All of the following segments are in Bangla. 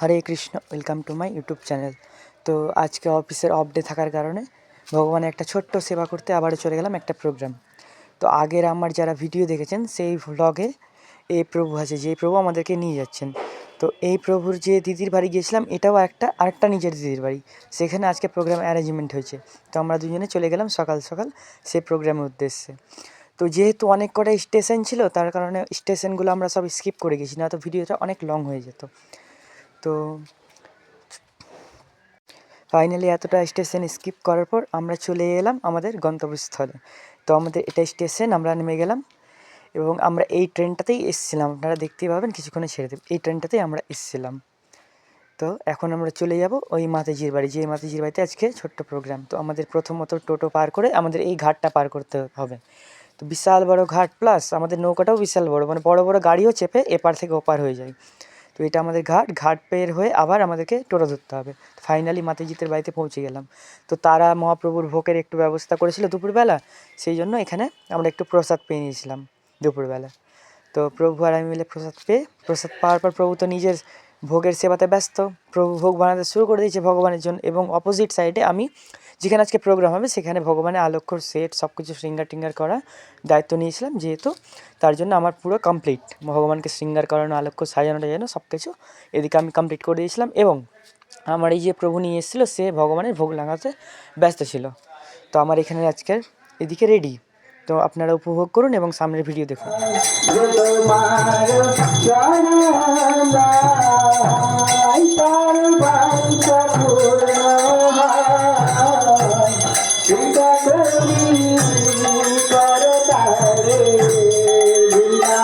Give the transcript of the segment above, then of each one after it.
Hare Krishna welcome to my YouTube channel তো আজকে অফিসের অফ ডে থাকার কারণে ভগবানের একটা ছোট্ট সেবা করতে আবারও চলে গেলাম একটা প্রোগ্রাম তো আগের আমার যারা ভিডিও দেখেছেন, সেই ভ্লগে এই প্রভু আছে, যে প্রভু আমাদেরকে নিয়ে যাচ্ছেন। তো এই প্রভুর যে দিদির বাড়ি গিয়েছিলাম, এটাও একটা, আরেকটা নিজের দিদির বাড়ি। সেখানে আজকে প্রোগ্রাম অ্যারেঞ্জমেন্ট হয়েছে। তো আমরা দুজনে চলে গেলাম সকাল সকাল সেই প্রোগ্রামের উদ্দেশ্যে। তো যেহেতু অনেক কটা স্টেশন ছিল, তার কারণে স্টেশনগুলো আমরা সব স্কিপ করে গেছি না তো ভিডিওটা অনেক লং হয়ে যেত। তো ফাইনালি এতটা স্টেশন স্কিপ করার পর আমরা চলে এলাম আমাদের গন্তব্যস্থলে। তো আমাদের এটা স্টেশন আমরা নেমে গেলাম এবং আমরা এই ট্রেনটাতেই এসেছিলাম। আপনারা দেখতেই পাবেন কিছুক্ষণে ছেড়ে দেবে। এই ট্রেনটাতেই আমরা এসেছিলাম। তো এখন আমরা চলে যাব ওই মাতাজির বাড়ি যে মাতাজির বাড়িতে আজকে ছোট্ট প্রোগ্রাম তো আমাদের প্রথমত টোটো পার করে আমাদের এই ঘাটটা পার করতে হবে। তো বিশাল বড় ঘাট প্লাস আমাদের নৌকাটাও বিশাল বড় মানে বড় বড় গাড়িও চেপে এপার থেকে ওপার হয়ে যায়। তো এটা আমাদের ঘাট ঘাট পের হয়ে আবার আমাদেরকে টোটো ধরতে হবে। ফাইনালি মাতাজিতের বাড়িতে পৌঁছে গেলাম। তো তারা মহাপ্রভুর ভোগের একটু ব্যবস্থা করেছিল দুপুরবেলা, সেই জন্য এখানে আমরা একটু প্রসাদ পেয়ে নিয়েছিলাম দুপুরবেলা। তো প্রভু আর আমি মিলে প্রসাদ পেয়ে, প্রসাদ পাওয়ার পর প্রভু তো নিজের ভোগের সেবাতে ব্যস্ত। প্রভু ভোগ বানাতে শুরু করে দিয়েছে ভগবানের জন্য এবং অপোজিট সাইডে আমি যেখানে আজকে প্রোগ্রাম হবে, সেখানে ভগবানের আলক্ষর সেট সব কিছু শৃঙ্গার টিঙ্গার করা দায়িত্ব নিয়েছিলাম। যেহেতু তার জন্য আমার পুরো কমপ্লিট ভগবানকে শৃঙ্গার করানো আলক্ষ সাজানো টাজানো সব কিছু এদিকে আমি কমপ্লিট করে দিয়েছিলাম এবং আমার এই যে প্রভু নিয়ে এসেছিল, সে ভগবানের ভোগ লাগাতে ব্যস্ত ছিল। তো আমার এখানে আজকের এদিকে রেডি তো আপনারা উপভোগ করুন এবং সামনের ভিডিও দেখুন।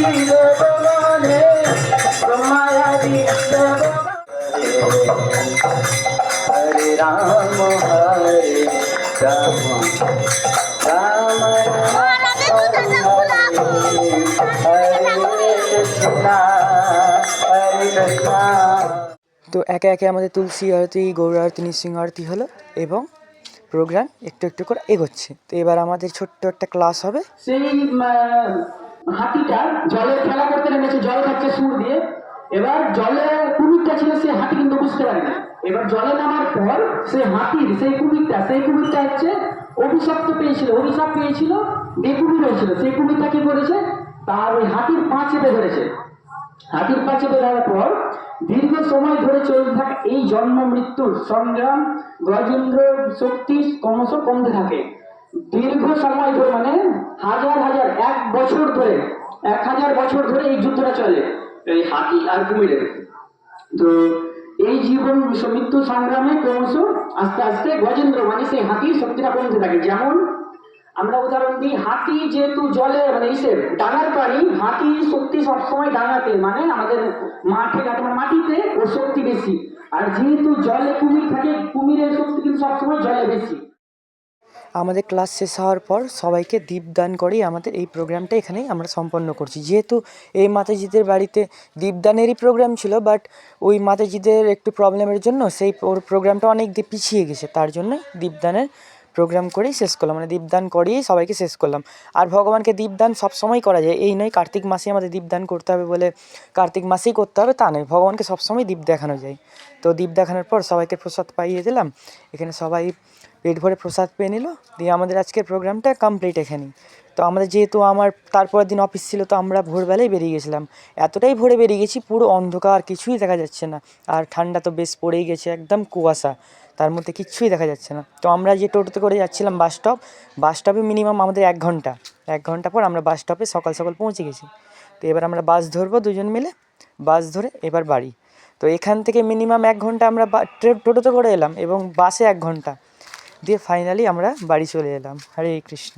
তো একে একে আমাদের তুলসী আরতি, গৌর আরতি, নৃসিংহ আরতি হলো এবং প্রোগ্রাম একটু একটু করে এগোচ্ছে। তো এবার আমাদের ছোট্ট একটা ক্লাস হবে। হাতিটা জলে খেলা করতে নেমেছে, জল খাচ্ছে সুর দিয়ে। এবার জলে কুমিরটা ছিল, সে হাতি কিন্তু বুঝতে পারে না। এবার জলে নামার পর সে হাতির, সেই কুমিরটা সেই কুমিরটা হচ্ছে অভিশপ্ত পেয়েছিল অভিশাপ পেয়েছিল বেকুমির হয়েছিল, সেই কুমিরটা কি করেছে? তার ওই হাতির পা চেপে ধরেছে। হাতির পা চেপে ধরার পর দীর্ঘ সময় ধরে চলতে থাকে, এই জন্ম মৃত্যুর সংগ্রাম। গজেন্দ্র শক্তি ক্রমশ কমতে থাকে। দীর্ঘ সময় ধরে মানে হাজার হাজার, এক বছর ধরে, এক হাজার বছর ধরে এই যুদ্ধটা চলে, এই হাতি আর কুমিরের। তো এই জীবন মৃত্যু সংগ্রামে ক্রমশ আস্তে আস্তে গজেন্দ্র মানে সেই হাতির শক্তিটা কমতে থাকে। যেমন আমরা উদাহরণ দিই, হাতি যেহেতু জলে মানে ইসের ডাঙার প্রাণী, হাতি শক্তি সবসময় ডাঙাতে মানে আমাদের মাঠে ঘাটে মাটিতে ওর শক্তি বেশি। আর যেহেতু জলে কুমির থাকে, কুমিরের শক্তি কিন্তু সবসময় জলে বেশি। আমাদের ক্লাস শেষ হওয়ার পর সবাইকে দীপদান করেই আমাদের এই প্রোগ্রামটা এখানেই আমরা সম্পন্ন করছি। যেহেতু এই মাতাজিদের বাড়িতে দীপদানেরই প্রোগ্রাম ছিল বাট ওই মাতাজিদের একটু প্রবলেমের জন্য সেই ওর প্রোগ্রামটা অনেক দিন পিছিয়ে গেছে, তার জন্য দীপদানের প্রোগ্রাম করেই শেষ করলাম। মানে দীপদান করিয়েই সবাইকে শেষ করলাম। আর ভগবানকে দীপদান সবসময় করা যায়। এই নয়, কার্তিক মাসে আমাদের দীপদান করতে হবে বলে কার্তিক মাসেই করতে হবে, তা নয়, ভগবানকে সবসময় দীপ দেখানো যায়। তো দীপ দেখানোর পর সবাইকে প্রসাদ পাইয়ে দিলাম। এখানে সবাই পেট ভরে প্রসাদ পেয়ে নিল, দিয়ে আমাদের আজকের প্রোগ্রামটা কমপ্লিট এখানেই। তো আমাদের যেহেতু আমার তারপরের দিন অফিস ছিল, তো আমরা ভোরবেলায় বেরিয়ে গেছিলাম। এতটাই ভোরে বেরিয়ে গেছি, পুরো অন্ধকার কিছুই দেখা যাচ্ছে না। আর ঠান্ডা তো বেশ পড়েই গেছে, একদম কুয়াশা। তার মধ্যে কিচ্ছুই দেখা যাচ্ছে না। তো আমরা যে টোটোতে করে যাচ্ছিলাম বাস স্টপ বাস স্টপে মিনিমাম আমাদের এক ঘণ্টা। এক ঘণ্টা পর আমরা বাস স্টপে সকাল সকাল পৌঁছে গেছি। তো এবার আমরা বাস ধরবো দুজন মিলে বাস ধরে এবার বাড়ি। তো এখান থেকে মিনিমাম এক ঘণ্টা আমরা টোটোতে করে এলাম এবং বাসে এক ঘণ্টা। দিয়ে ফাইনালি আমরা বাড়ি চলে এলাম। হরে কৃষ্ণ।